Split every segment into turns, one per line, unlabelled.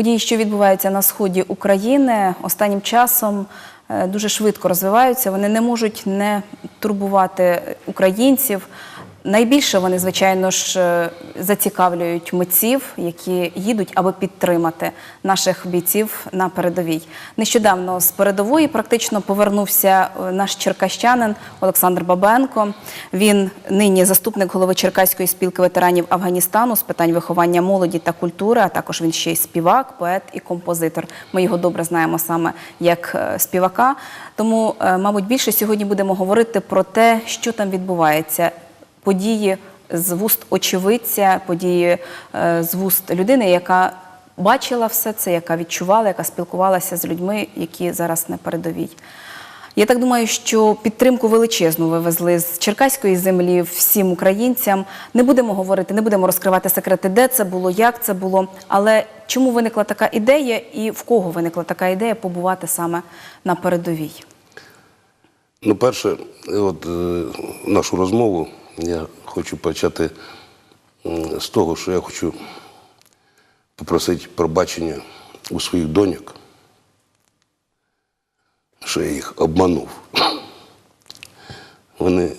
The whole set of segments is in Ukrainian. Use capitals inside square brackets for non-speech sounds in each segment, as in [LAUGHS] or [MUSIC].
Події, що відбуваються на сході України, останнім часом е, дуже швидко розвиваються. Вони не можуть не турбувати українців. Найбільше вони, звичайно ж, е, зацікавлюють митців, які їдуть, аби підтримати наших бійців на передовій. Нещодавно з передової практично повернувся е, наш черкащанин Олександр Бабенко. Він нині заступник голови Черкаської спілки ветеранів Афганістану з питань виховання молоді та культури. А також він ще й співак, поет і композитор. Ми його добре знаємо саме як е, співака. Тому, мабуть, більше сьогодні будемо говорити про те, що там відбувається події з вуст очевидця, події е, з вуст людини, яка бачила все це, яка відчувала, яка спілкувалася з людьми, які зараз на передовій. Я так думаю, що підтримку величезну вивезли з черкаської землі всім українцям. Не будемо говорити, не будемо розкривати секрети, де це було, як це було. Але чому виникла така ідея і в кого виникла така ідея побувати саме на передовій?
Ну, перше, от е, нашу розмову я хочу почати з того, що я хочу попросити пробачення у своїх доньок, що я їх обманув. Вони, е,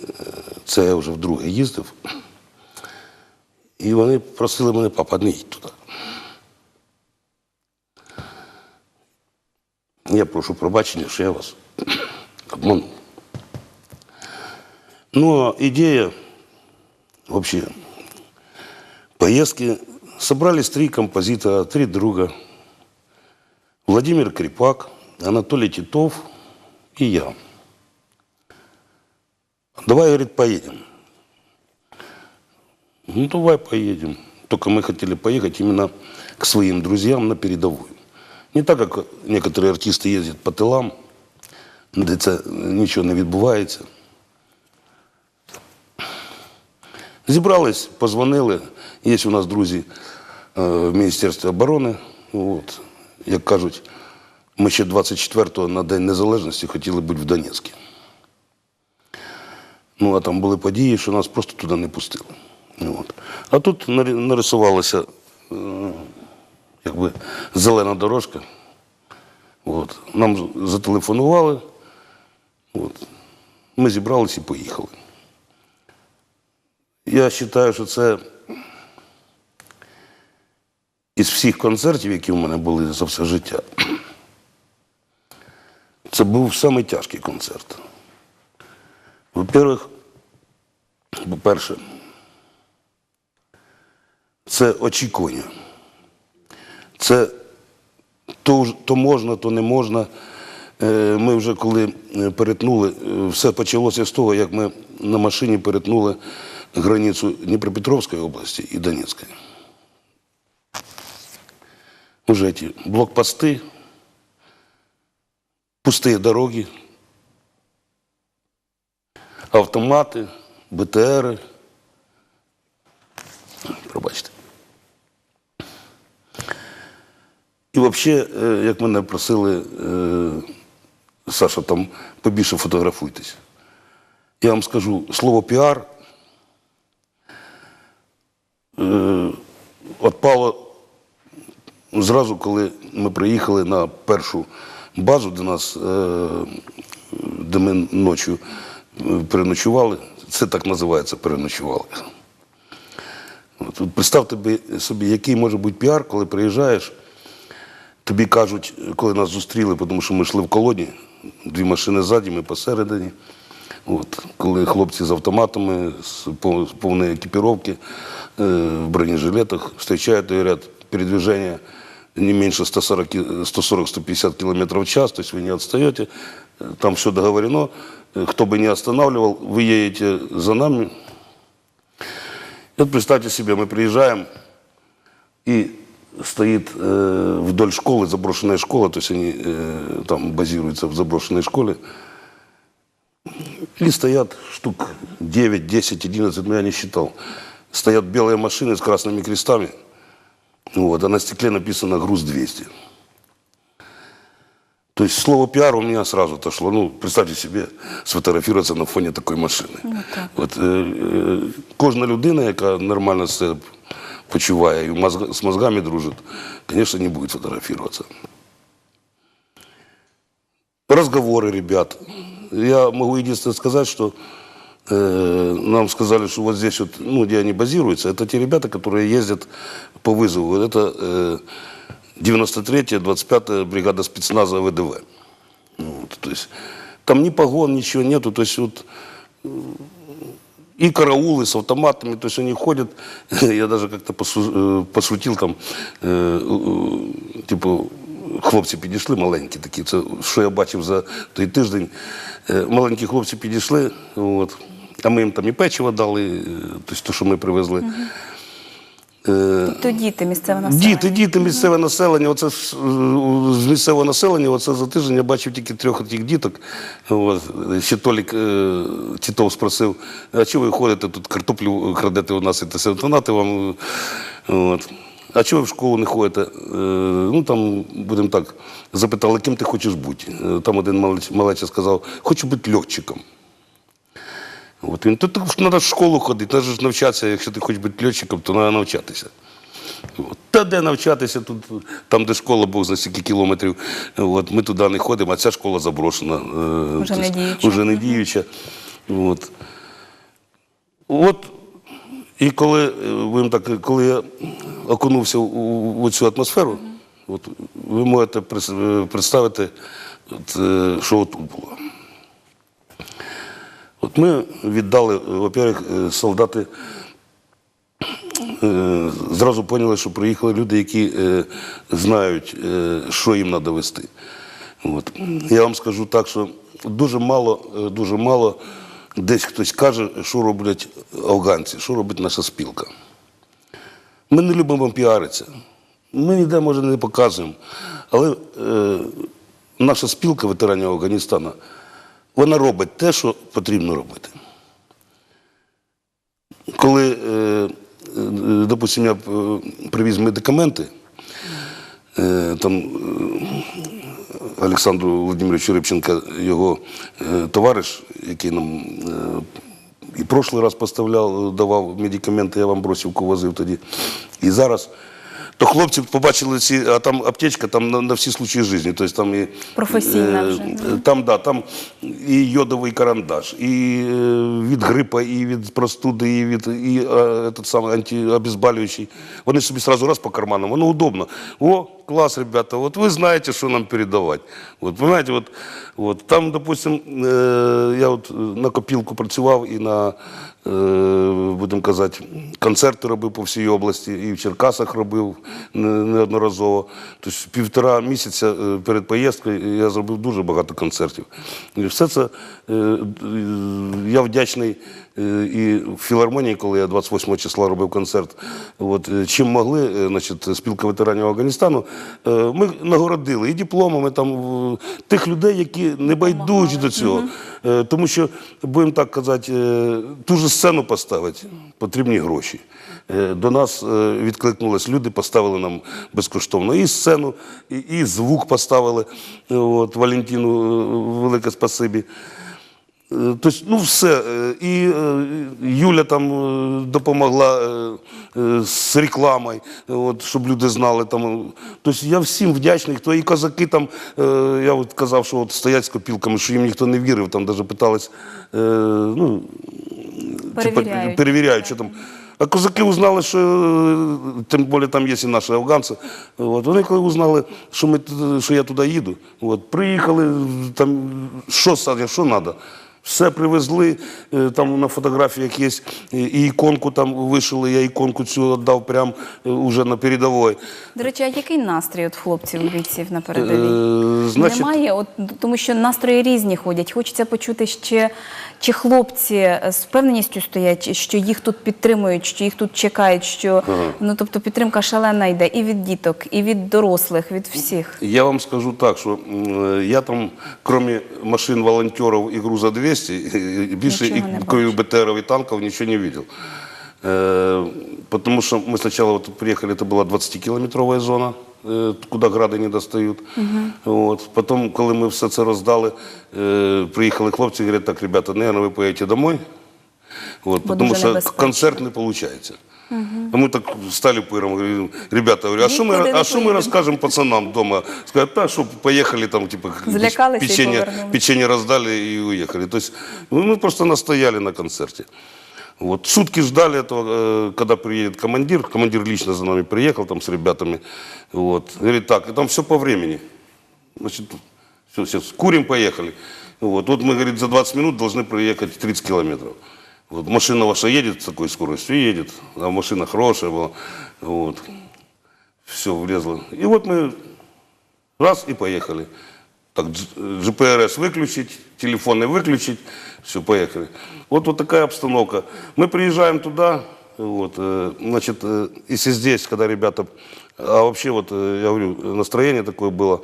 це я вже вдруге їздив, і вони просили мене, папа, не їдь туди. Я прошу пробачення, що я вас обманув. Ну, а идея вообще поездки. Собрались три композитора, три друга. Владимир Крепак, Анатолий Титов и я. Давай, говорит, поедем. Ну, давай поедем. Только мы хотели поехать именно к своим друзьям на передовую. Не так, как некоторые артисты ездят по тилам, де це нічого не відбувається. Зібрались, позвонили. Є у нас друзі е, в Міністерстві оборони. От. Як кажуть, ми ще 24-го на День Незалежності хотіли бути в Донецьку. Ну, а там були події, що нас просто туди не пустили. От. А тут нарисувалася е, якби, зелена дорожка. От. Нам зателефонували. От. Ми зібралися і поїхали. Я вважаю, що це із всіх концертів, які в мене були за все життя, це був самий тяжкий концерт. Во-первых, по-перше, це очікування. Це то, то можна, то не можна. Е, Ми вже коли перетнули, е, все почалося з того, як ми на машині перетнули границю Дніпропетровської області і Донецької. Уже ті блокпости, пусті дороги, автомати, БТРи. Пробачте. І взагалі, е, як мене просили, е, Саша, там побільше фотографуйтесь. Я вам скажу, слово піар е, отпало зразу, коли ми приїхали на першу базу, де нас, е, де ми ночі е, переночували. Це так називається переночували. Представте собі- собі, який може бути піар, коли приїжджаєш. Тобі кажуть, коли нас зустріли, тому що ми йшли в колоні, дві машини ззаді, ми посередині. От, коли хлопці з автоматами, з пов- з повної екіпіровки, е, в бронежилетах зустрічають і говорять, передвиження не менше 140-150 км в час, то есть вы не отстаете, Э, там все договорено, Э, кто бы не останавливал, вы едете за нами. И вот представьте себе, мы приезжаем, и стоит э, вдоль школы, заброшенная школа, то есть они э, там базируются в заброшенной школе. И стоят штук 9, 10, 11, ну я не считал. Стоят белые машины с красными крестами. Вот, а на стекле написано «Груз 200». То есть слово пиар у меня сразу отошло. Ну, представьте себе, сфотографироваться на фоне такої машини. От, е, е, кожна людина, яка нормально себе почувая и мозг- с мозгами дружит, конечно, не будет фотографироваться. Разговоры ребят. Я могу единственное сказать, что э, нам сказали, что вот здесь вот, ну, где они базируются, это те ребята, которые ездят по вызову. Это э, 93-я, 25-я бригада спецназа ВДВ. Вот, то есть там ни погон, ничего нету. То есть вот и караулы с автоматами, то есть они ходят, [LAUGHS] я даже как-то посу- е, пошутил там, е, е, типу, хлопці підійшли маленькі такі, це що я бачив за той тиждень. Е, Маленькі хлопці підійшли, от, а ми їм там і печиво дали, е, тобто те, що ми привезли. Е,
Тобто діти, місцеве населення.
Діти, діти, місцеве населення. Оце з місцевого населення, оце за тиждень я бачив тільки трьох тих діток. От. Ще Толік Тітов спросив, а чого ви ходите тут картоплю крадете у нас і те донати вам. От. А чого ви в школу не ходите? Е, ну там, будемо так, запитали, ким ти хочеш бути. Е, Там один малеч- малеча сказав, хочу бути льотчиком. От він, то треба в школу ходити, треба ж навчатися, якщо ти хочеш бути льотчиком, то треба навчатися. От. Та де навчатися тут, там, де школа, Бог знає скільки кілометрів. От, ми туди не ходимо, а ця школа заброшена. е,
Уже не діюча.
Уже не діюча. От. От, і коли, е, будемо так, коли я окунувся у, цю атмосферу, от, ви можете е, представити, от, е, що тут було. От ми віддали, во-первых, солдати зразу поняли, що приїхали люди, які знають, що їм треба вести. От. Я вам скажу так, що дуже мало, дуже мало десь хтось каже, що роблять афганці, що робить наша спілка. Ми не любимо піаритися. Ми ніде, може, не показуємо. Але е, наша спілка ветеранів Афганістану, вона робить те, що потрібно робити. Коли, е, е, допустимо, я е, привіз медикаменти, е, там Олександру Володимировичу Рибченка, його е, товариш, який нам е, і прошлий раз поставляв, давав медикаменти, я вам бросівку возив тоді. І зараз. То хлопці побачили ці, а там аптечка там на, на всі случаї життя. Тобто там і,
Професійна вже,
е, там, да, там і йодовий карандаш, і е, від грипа, і від простуди, і від і, е, этот самий антиобезболюючий. Вони собі сразу раз по карманам, воно удобно. О, клас, ребята, от ви знаєте, що нам передавати. От, понимаете, от, от, там, допустим, е, я от на копілку працював і на, е, будемо казати, концерти робив по всій області, і в Черкасах робив неодноразово. Тобто півтора місяця е, перед поїздкою я зробив дуже багато концертів. І все це е, е, я вдячний і в філармонії, коли я 28 числа робив концерт. От, е, чим могли, е, значить, спілка ветеранів Афганістану, е, ми нагородили і дипломами там тих людей, які не байдужі до цього. Е, Тому що, будемо так казати, е, ту ж сцену поставити потрібні гроші. Е, До нас е, відкликнулись люди, поставили нам безкоштовно і сцену, і, звук поставили. Е, От, Валентину е, велике спасибі. Тобто, ну все. Е, І е, Юля там допомогла з рекламою, от, щоб люди знали. Там. Тобто я всім вдячний, хто і козаки там, я от казав, що от стоять з копілками, що їм ніхто не вірив, там навіть питались, ну,
Перевіряють.
перевіряють, що там. А козаки узнали, що тим більше там є і наші афганці. От, вони коли узнали, що, ми, що я туди їду, от, приїхали, там, що садять, що треба. Все привезли, е, там на фотографіях є, і і іконку там вишили, я іконку цю віддав прямо уже на передовій.
До речі, а який настрій от хлопців, бійців на передовій?
Е, значить-
Немає, от, тому що настрої різні ходять. Хочеться почути ще, чи хлопці з впевненістю стоять, що їх тут підтримують, що їх тут чекають, що ну, тобто підтримка шалена йде і від діток, і від дорослих, від всіх.
Я вам скажу так, що я там, кроме машин волонтеров и груза 200, [LAUGHS] и больше,
Ничего
и,
не
кроме БТРов и танков, ничего не видел. Э, Потому что мы сначала вот приехали, это была 20-километровая зона, э, куда гради не достають. От. Потім, коли ми все це роздали, е, приїхали хлопці і говорять, так, ребята, наверное, ви поїдете домой, от,
Бо
тому
дуже
що
небезпечно.
концерт не виходить. А мы так стали пыром, говорим, ребята, говорю, а что мы,
Нікуди не
а что мы
поїдемо.
расскажем пацанам дома? Сказать, да, что поехали там, типа,
Злякалися і
печенье,
повернулись.
печенье раздали и уехали. То есть ну, мы просто настояли на концерте. Вот. Сутки ждали этого, э, когда приедет командир. Командир лично за нами приехал там с ребятами. Вот. Говорит, так, и там все по времени. Значит, все, сейчас курим, поехали. Вот. вот мы, говорит, за 20 минут должны проехать 30 километров. Вот машина ваша едет с такой скоростью, едет, а машина хорошая была. Вот. Все влезло. И вот мы раз и поехали. Так, GPRS выключить, телефоны выключить, все, поехали. Вот, вот такая обстановка. Мы приезжаем туда, вот, э, значит, э, если здесь, когда ребята, а вообще вот, э, я говорю, настроение такое было,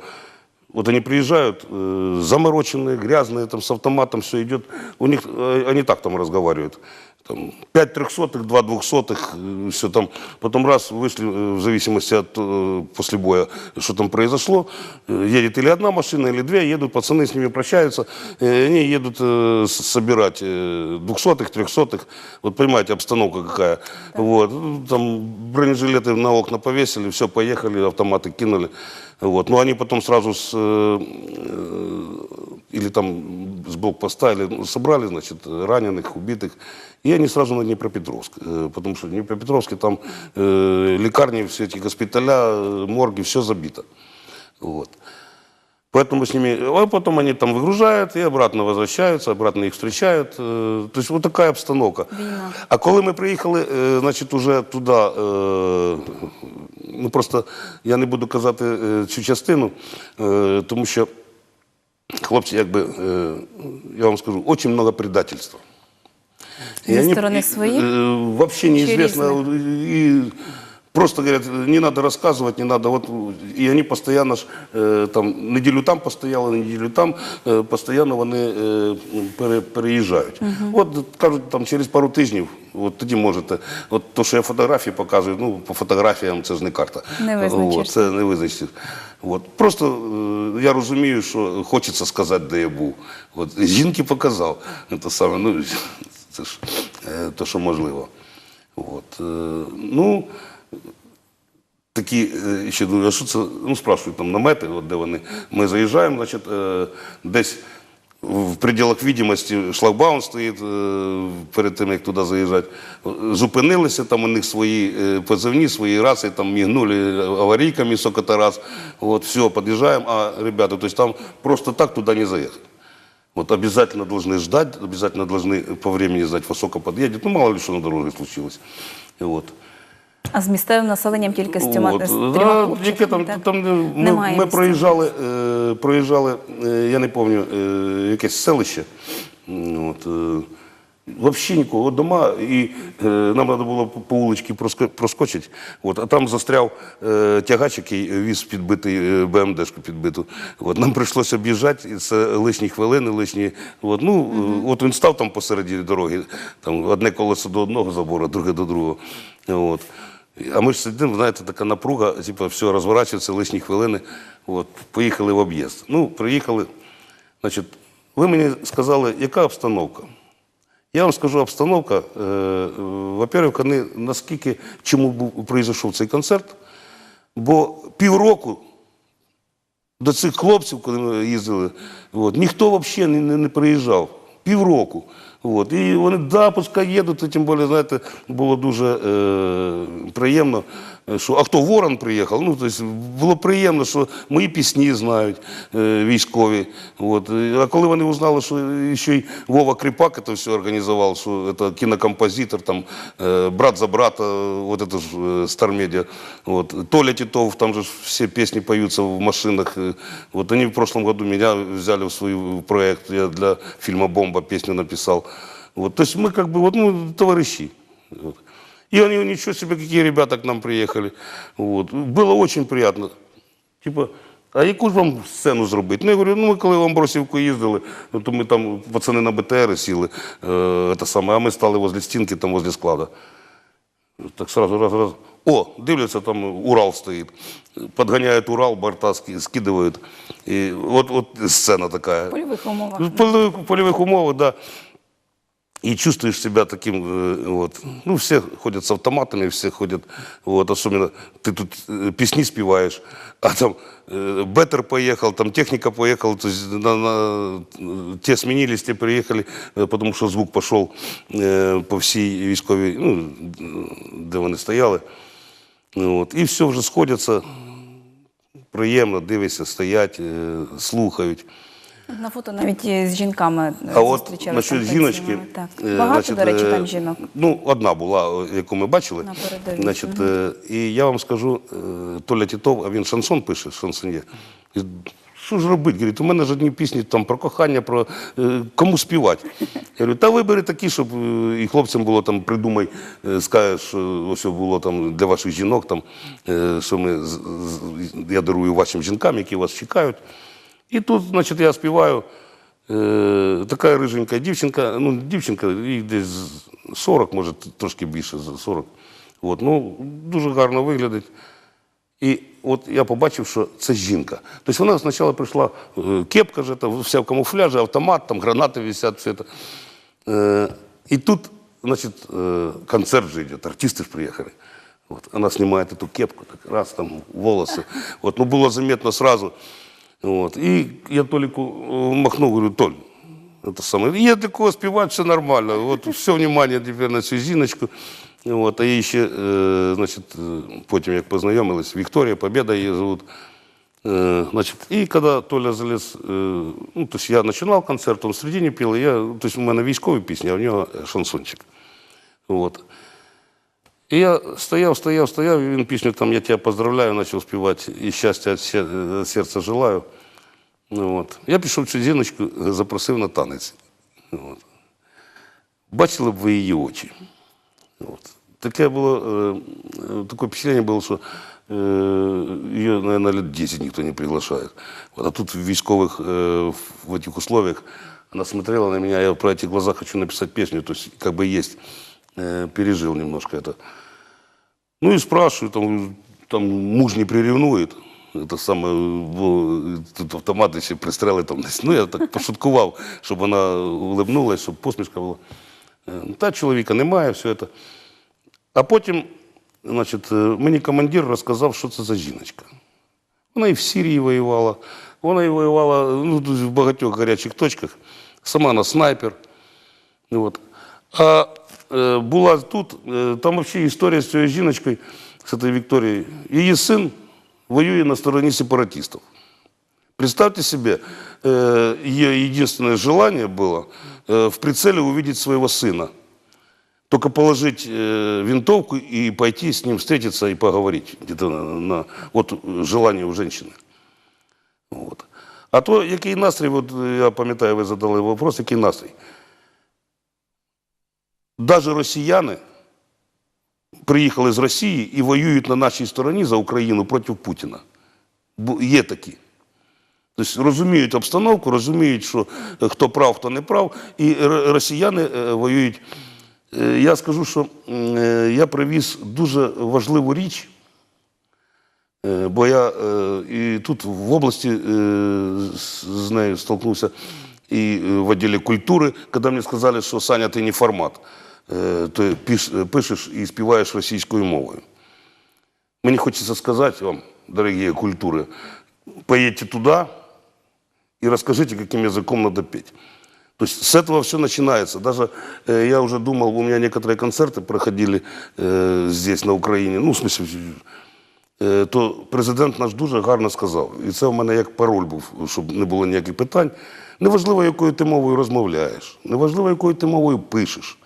вот они приезжают, э, замороченные, грязные, там с автоматом все идет, у них, э, они так там разговаривают. Там, 5 трехсотых, 2 двухсотых, все там. Потом раз вышли, э, в зависимости от э, после боя, что там произошло. Э, Едет или одна машина, или две, едут пацаны, с ними прощаются. э, Они едут э, собирать э, двухсотых, трехсотых. Вот понимаете, обстановка какая. Вот. Ну, Там бронежилеты на окна повесили, все, поехали, автоматы кинули. Вот. Но они потом сразу с, э, э, или там с блокпоста, или ну, собрали, значит, раненых, убитых. И они сразу на Днепропетровск. э, Потому что в Днепропетровске там э, лекарни, все эти госпиталя, э, морги, все забито. Вот. Поэтому с ними, а потом они там выгружают и обратно возвращаются, обратно их встречают. Э, То есть вот такая обстановка. А коли ми приїхали, е, значить, уже туди, е, ну просто я не буду казати е, цю частину, е, тому що хлопці, якби, е, я вам скажу, дуже багато предательства.
Зі сторони
своїх? Вообще
Чи
неизвестно. И просто говорят, не надо рассказывать, не надо. Вот, и они постоянно ж, э, там, неделю там постояли, неделю там, э, постоянно вони э, пере, переїжджають. От кажуть, там через пару тижнів, от тоді можете. От то, що я фотографії показую, ну, по фотографіям це ж не карта.
Не визначиш.
От, це не визначиш. От. Просто е, я розумію, що хочеться сказати, де я був. От, жінки показав. Це саме, ну, [LAUGHS] це ж е, то, що можливо. От, е, ну, такі, е, ще думаю, а що це, ну, спрашують там намети, от де вони. Ми заїжджаємо, значить, е, десь в пределах видимості шлагбаум стоїть е, перед тим, як туди заїжджати. Зупинилися, там у них свої е, позивні, свої раси, там мігнули аварійками сколько-то раз. От, все, під'їжджаємо, а ребята, то есть там просто так туди не заїхати. Вот обязательно должны ждать, обязательно должны по времени знать, во сколько подъедет. Ну, мало ли что на дороге случилось. И вот.
А з місцевим населенням тільки з цими
От, да,
хлопчиками,
там,
так?
там ми,
Немає
ми
місцевих.
проїжджали, е, проїжджали, е, я не пам'ятаю, е, якесь селище. От, е, Взагалі нікого. Дома, і е, нам треба було по, по вуличці проско- проскочити. От, а там застряв е, тягач, який віз підбитий е, БМДшку підбиту. От, нам прийшлося об'їжджати, і це лишні хвилини, лишні. От, ну, е, от він став там посереді дороги, там одне колесо до одного забору, друге до другого. От. А ми ж сидимо, знаєте, така напруга, типу, все розворачується, лишні хвилини. От, поїхали в об'їзд. Ну, приїхали. Значить, ви мені сказали, яка обстановка? Я вам скажу, обстановка, е, во-первых, наскільки, чому був прийшов цей концерт, бо півроку до цих хлопців, коли ми їздили, от, ніхто взагалі не, не, не приїжджав. Півроку. От. І вони, да, пускай їдуть, тим більше, знаєте, було дуже е, приємно, е, що а хто Ворон приїхав? Ну, тобто, було приємно, що мої пісні знають е, військові. От. А коли вони узнали, що ще й Вова Кріпак це все організував, що це кінокомпозитор, там, е, брат за брата, вот это ж е, Стармедіа. Вот. Толя Титов, там же ж все песни поются в машинах. Э, Вот они в прошлом году меня взяли в свой проект. Я для фильма «Бомба» песню написал. Вот. То есть мы как бы вот, ну, товарищи. Вот. И они, ничего себе, какие ребята к нам приехали. Вот. Было очень приятно. Типа, а яку ж вам сцену зробити? Ну, я говорю, ну ми коли в Амбросівку їздили, ну, то ми там, пацани на БТР сіли, е, те саме, а ми стали возле стінки, там возле складу. Так сразу раз, раз. О, дивляться, там Урал стоит. Подгоняют Урал, борта ски- скидывают. И вот, вот сцена такая.
В польових умовах.
В польових, в польових умовах, да. и чувствуешь себя таким, э, вот, ну, все ходят с автоматами, все ходят, вот, особенно ты тут э, песни спеваешь, а там э, Беттер поехал, там техника поехала, то есть на, на- э, те сменились, те приехали, э, потому що звук пішов е, по всій військовій, ну, де вони стояли. Ну, От, і все вже сходяться, приємно, дивишся, стоять, е, слухають.
На фото навіть з жінками е,
А от насчет жіночки.
Так.
е,
Багато,
значить,
до речі,
е,
там жінок.
Ну, одна була, е, яку ми бачили. Значить, е, і я вам скажу, е, Толя Тітов, а він шансон пише, шансонє. Що ж робити? Говорить, у мене ж одні пісні там про кохання, про е, кому співати. Я говорю, та вибери такі, щоб е, і хлопцям було там, придумай, е, скажеш, що ось було там для ваших жінок, там, е, що ми, з- з- я дарую вашим жінкам, які вас чекають. І тут, значить, я співаю. Е, така риженька дівчинка, ну, дівчинка, їй десь 40, може, трошки більше за 40. От, ну, дуже гарно виглядить. І от я побачив, що це жінка. Тобто вона спочатку прийшла, е, кепка же, там, вся в камуфляжі, автомат, там гранати висять, все це. Е, і тут, значить, е, концерт же йде, артисти ж приїхали. Вот, она снимает эту кепку, так раз там волосы. Вот, ну было заметно сразу. Вот. И я Толику э, махнул, говорю, Толь, это самое. И я такого спевать, все нормально. Вот все внимание теперь на цю зіночку. Вот. А її ще, е, значить, е, потім як познайомились, Вікторія, Побєда її зовут. Э, Значит, и когда Толя залез, э, ну, то есть я начинал концерт, он в середине пел, и я, то есть у мене військові пісні, а в нього шансончик. Вот. І я стояв, стояв, стояв, і він пісню там «Я тебе поздравляю» почав співати, і щастя від сер- від серця желаю. Ну, от. Я пішов цю жіночку, запросив на танець. От. Бачили б ви її очі. От. Таке було, е, е, таке впечатлення було, що е, її, наверное, лет 10 ніхто не приглашає. Вот, а тут в військових, е, в этих условиях, она смотрела на меня, я про эти глаза хочу написать песню, то есть как бы есть, э, пережил немножко это. Ну и спрашиваю, там, там муж не приревнует. Это самое, бо тут автомати ще пристрели там десь. Ну, я так пошуткував, щоб вона улибнулась, щоб посмішка була. Е, ну, Та чоловіка немає, все це. А потім, значить, е, мені командир розказав, що це за жіночка. Вона і в Сирії воювала, вона і воювала ну, тут в багатьох гарячих точках. Сама вона снайпер. От. А е, була тут, е, там взагалі історія з цією жіночкою, з цією Вікторією. Її син воює на стороні сепаратистів. Представьте себе, э, ее единственное желание было э, в прицеле увидеть своего сына. Только положить э, винтовку и пойти с ним встретиться и поговорить. Где-то на, на- вот э, желание у женщины. Вот. А то, який настрій, от е, я пам'ятаю, ви задали вопрос, який настрій. Даже росіяни приїхали з Росії і воюють на нашій стороні за Україну проти Путіна. Бу- Є такі. Тобто розуміють обстановку, розуміють, що е, хто прав, хто не прав. І росіяни е, воюють. Е, Я скажу, що я привіз дуже важливу річ, бо я і тут в області з нею столкнувся і в відділі культури, коли мені сказали, що Саня, ти не формат. Е, Ти пиш- пишеш і співаєш російською мовою. Мені хочеться сказати вам, дорогі культури, поїдьте туди и расскажите, каким языком надо петь. То есть с этого все начинается. Даже э, я уже думал, у меня некоторые концерты проходили э, здесь, на Україні, ну, в смысле, е, то президент наш дуже гарно сказав. І це в мене як пароль був, щоб не було ніяких питань. Неважливо, якою ти мовою розмовляєш, неважливо, якою ти мовою пишеш.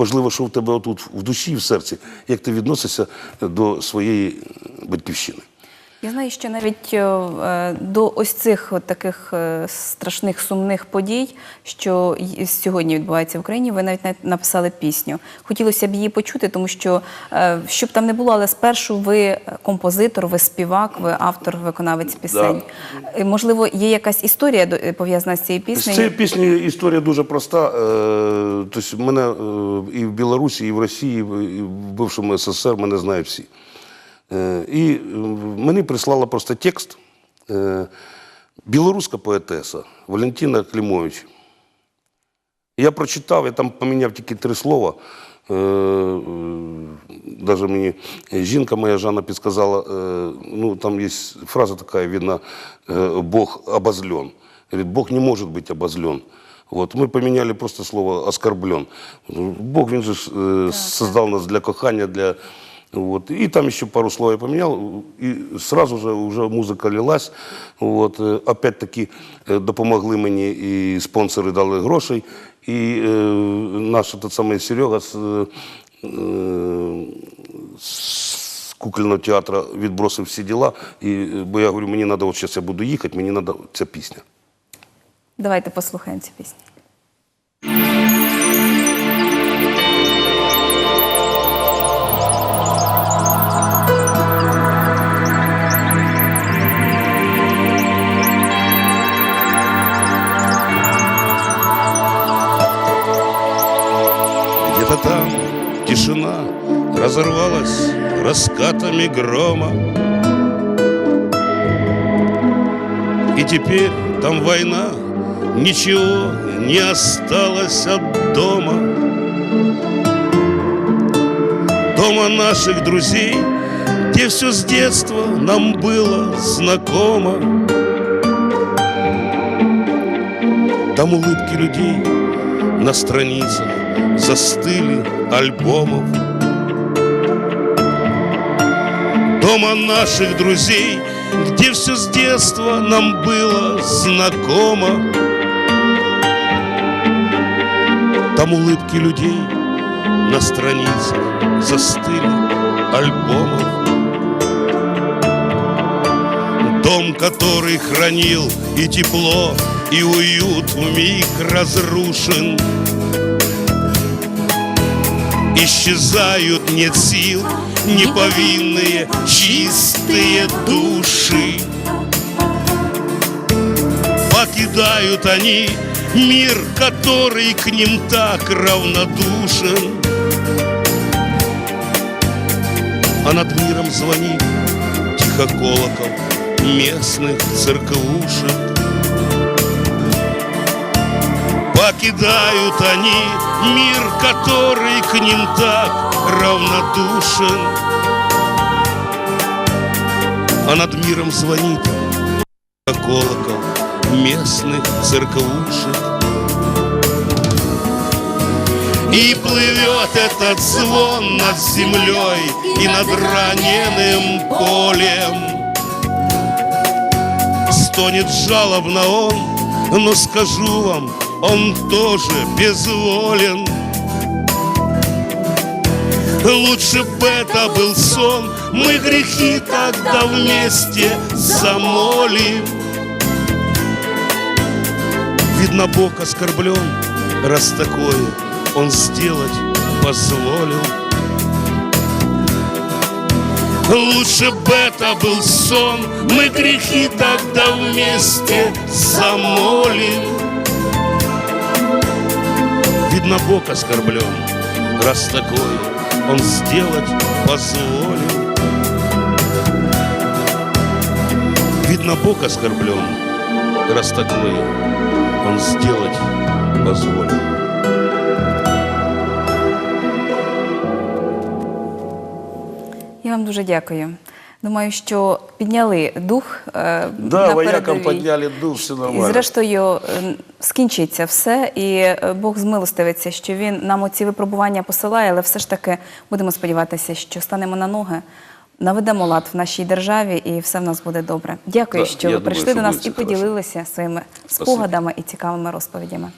Важливо, що в тебе отут в душі і в серці, як ти відносишся до своєї батьківщини.
Я знаю, що навіть е, до ось цих от таких е, страшних сумних подій, що сьогодні відбувається в Україні, ви навіть навіть написали пісню. Хотілося б її почути, тому що е, щоб там не було, але спершу ви композитор, ви співак, ви автор, виконавець пісень. Е, Можливо, є якась історія е, пов'язана з цією
З
піснею.
цієї пісні історія дуже проста. Е, Тобто мене е, і в Білорусі, і в Росії, і в бившому СССР мене знають всі. Е, І е, мені прислала просто текст е, білоруська поетеса Валентина Клімович. Я прочитав, я там поміняв тільки три слова. Е, е, Даже мені жінка моя Жанна підсказала, е, ну там є фраза така, видно, е, Бог обозлен. Говорит, Бог не может быть обозлен. Вот. Мы поменяли просто слово оскорблен. Бог, він же ж, е, создал нас для кохання, для вот. И там еще пару слов я поменял, и сразу же уже музика лилась. Вот. Е, Опять-таки е, допомогли мені і спонсори дали грошей. І е, наш тот самий Серега з, е, з кукольного театру відбросив всі діла. І, е, бо я говорю, мені треба, от зараз я буду їхати, мені треба ця пісня.
Давайте послухаємо цю пісню.
Тишина разорвалась раскатами грома. И теперь там война, ничего не осталось от дома. Дома наших друзей, где все с детства нам было знакомо. Там улыбки людей на страницах застыли альбомов. Дома наших друзей, где все с детства нам было знакомо. Там улыбки людей на страницах застыли альбомов. Дом, который хранил и тепло, и уют вмиг разрушен. Исчезают, нет сил, неповинные, чистые души. Покидают они мир, который к ним так равнодушен. А над миром звонит тихо колокол местных церквушек. Покидают они мир, который к ним так равнодушен. А над миром звонит колокол местных церквушек. И плывет этот звон над землей и над раненым полем. Стонет жалобно он, но скажу вам, он тоже безволен. Лучше бы это был сон, мы грехи тогда вместе замолим. Видно, Бог оскорблен, раз такое Он сделать позволил. Лучше бы это был сон, мы грехи тогда вместе замолим. Видно, Бог оскорблен, раз такое Он сделать позволил. Видно, Бог оскорблен, раз такое Он сделать позволил.
Я вам дуже дякую. Думаю, що підняли дух е,
Да,
на
воякам підняли дух, все
І зрештою е, скінчиться все, і е, Бог змилостивиться, що він нам оці випробування посилає, але все ж таки будемо сподіватися, що станемо на ноги, наведемо лад в нашій державі, і все в нас буде добре. Дякую,
Да,
що ви
думаю,
прийшли
що
до нас і
хорошо.
поділилися своїми
Спасибо.
спогадами і цікавими розповідями.